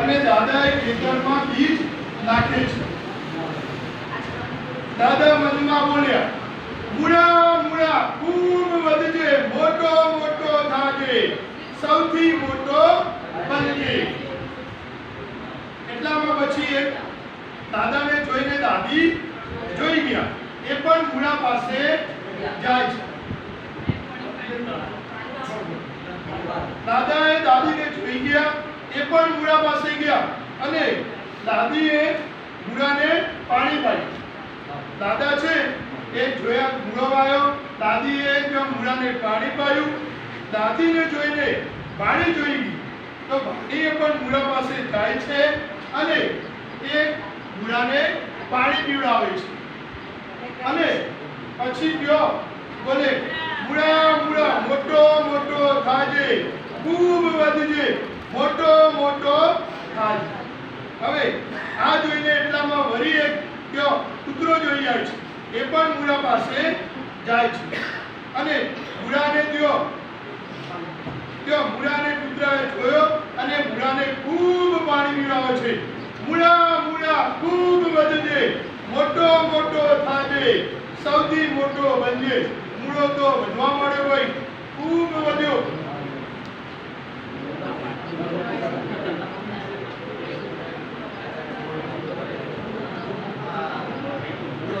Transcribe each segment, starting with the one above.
અને દાદાએ ખેતરમાં બીજ નાખે છે. દાદા મનમાં બોલ્યા, મૂળા મૂળા, ખૂબ વધજે, મોટો મોટો થાજે સૌથી મોટો બનજે એટલામાં પછી એક દાદાને જોઈને દાદી જોઈ ગયા. એ પણ મૂળા પાસે જાય છે. દાદાએ દાદીને જોઈ ગયા એ પણ મૂળા પાસે ગયા અને દાદીએ મૂળાને પાણી પાયું. દાદા છે એ જોયા મૂળો વાયો દાદીએ જો મૂળાને પાણી પાયું. દાદીને જોઈને પાણી જોઈ ગઈ. તો ભાણીએ પણ મૂળા પાસે જાય છે અને એ મૂળાને પાણી પીવડાવે છે. અને પછી ગયો બોલે, મૂળા મૂળા, મોટો મોટો થાજે, ખૂબ વધજે. મોટો મોટો. થાજે હવે આ જોઈને એટલામાં વરી એક કયો કૂતરો જોઈ જાય છે. એ પણ મૂળા પાસે જાય છે. અને મૂળાને કયો કયો મૂળાને કૂતરાએ જોયો અને મૂળાને ખૂબ પાણી પીવડાવે છે. મૂળા મૂળા, ખૂબ વધજે. મોટો મોટો થાજે. સૌથી મોટો બનજે મૂળો તો વધવા મળ્યો ભાઈ ખૂબ વધ્યો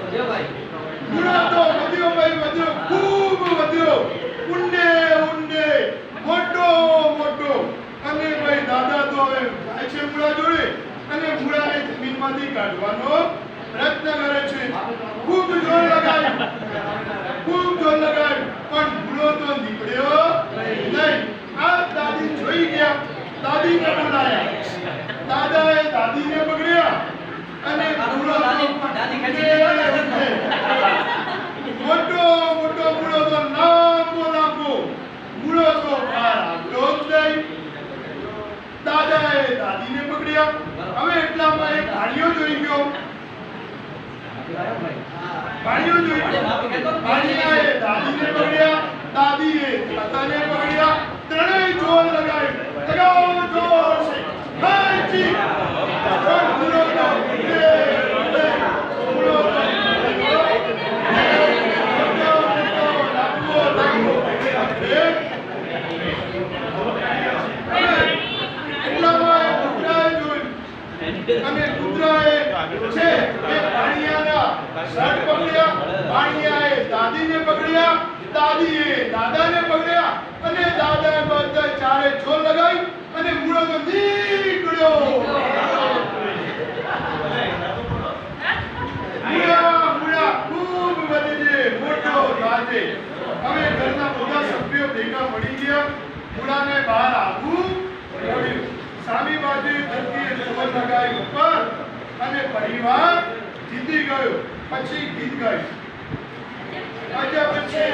મૂળો તો વધ્યો ભાઈ વધ્યો ખૂબ વધ્યો ઊંડે ઊંડે મોટો મોટો અને ભાઈ દાદા તો હવે જાય છે મૂળા જોડે અને મૂળાને જમીનમાંથી કાઢવાનો પ્રયત્ન કરે છે. ખૂબ જોર લગાવ્યું ખૂબ જોર લગાવ્યું પણ ભૂલો તો નીકળ્યો નહીં. આ દાદી જોઈ ગયા. દાદીને બોલાયા દાદાએ દાદીને પકડ્યા અને ભૂલો મોટો મોટો ભૂલો તો લાંબો લાંબો ભૂલો તો બહાર આવ્યો જ નહીં. દાદાએ દાદીને પકડ્યા. હવે એટલામાં એક ભાણિયો જોઈ ગયો. ભાણિયો જોઈ ગયો. ભાણિયાએ દાદીને પકડ્યા. દાદીએ દાદાને પકડ્યા ત્રણેય જોર લગાવ્યું લગાવો જોર છે હાજી પણ મૂળો તો ઉડે, ઉડે, મૂળો તો અને કૂતરાએ છે એ પાણીયાના શર્ટ પકડ્યા પાણીયાએ દાદીને પકડ્યા, દાદીએ દાદાને પકડ્યા અને દાદાએ બધા ચારે છોર લગાવી અને મૂળો તો નીકળ્યો ઘરના બધા સભ્યો ભેગા મળી ગયા. મૂળાને બહાર આવવું પડ્યું. સામી બાજુ ધરતીએ ઉપર અને પરિવાર જીતી ગયો. પછી ગીત ગાયું અજા પછી